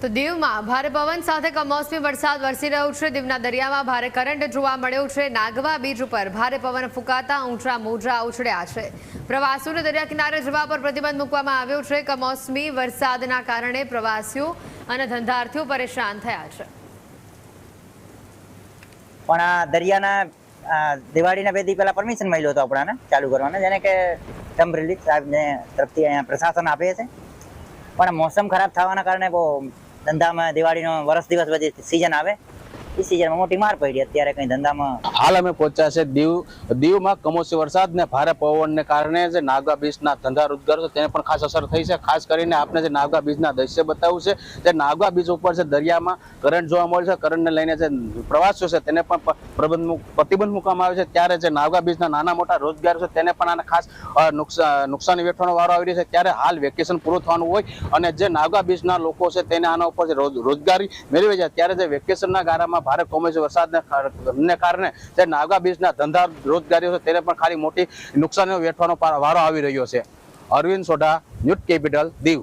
તો દીવમાં ભારે પવન સાથે કમોસમી વરસાદ વરસી રહ્યો છે. દીવના દરિયામાં ભારે કરંટ જોવા મળ્યો છે. નાગવા બીચ ઉપર ભારે પવન ફૂંકાતા ઊંચા મોજા ઉછળ્યા છે. પ્રવાસીઓને દરિયા કિનારે જવા પર પ્રતિબંધ મૂકવામાં આવ્યો છે. કમોસમી વરસાદના કારણે પ્રવાસીઓ અને ધંધાર્થીઓ પરેશાન થયા છે. પણ આ દરિયાના દિવાળીના બે દી પહેલા પરમિશન મળ્યો હતો આપણાને ચાલુ કરવાને, જેને કે રિલીફ સાહેબને તરફથી અહીંયા પ્રશાસન આપે છે. પણ મોસમ ખરાબ થવાના કારણે બહુ ધંધામાં દિવાળીનો વરસ દિવસ બધી સિઝન આવે. સિઝનમાં મોટી માર પડી અત્યારે કઈ ધંધામાં. હાલ અમે પહોંચ્યા છે દીવ. દીવમાં કમોસમી વરસાદ ને ભારે પવનને કારણે જે નાગા બીચના ધંધા રોજગાર છે તેને પણ ખાસ અસર થઈ છે. ખાસ કરીને આપણે જે નાગા બીચના દ્રશ્ય બતાવ્યું છે જે નાગા બીચ ઉપર છે દરિયામાં કરંટ જોવા મળે છે કરંટને લઈને જે પ્રવાસીઓ છે તેને પણ પ્રબંધ પ્રતિબંધ મૂકવામાં આવે છે. ત્યારે જે નાગા બીચના નાના મોટા રોજગાર છે તેને પણ આને ખાસ નુકસાની વેઠવાનો વારો આવી રહ્યો છે. ત્યારે હાલ વેકેશન પૂરું થવાનું હોય અને જે નાગા બીચના લોકો છે તેને આના ઉપર રોજગારી મેળવી જાય ત્યારે જે વેકેશનના ગાળામાં ભારે કમોસમી વરસાદને કારણે જે નાગા બીચના ધંધા રોજગારીઓ છે તેને પણ ખાલી મોટી નુકસાનીઓ વેઠવાનો વારો આવી રહ્યો છે. અરવિંદ સોઢા ન્યૂટ કેપિટલ દીવ.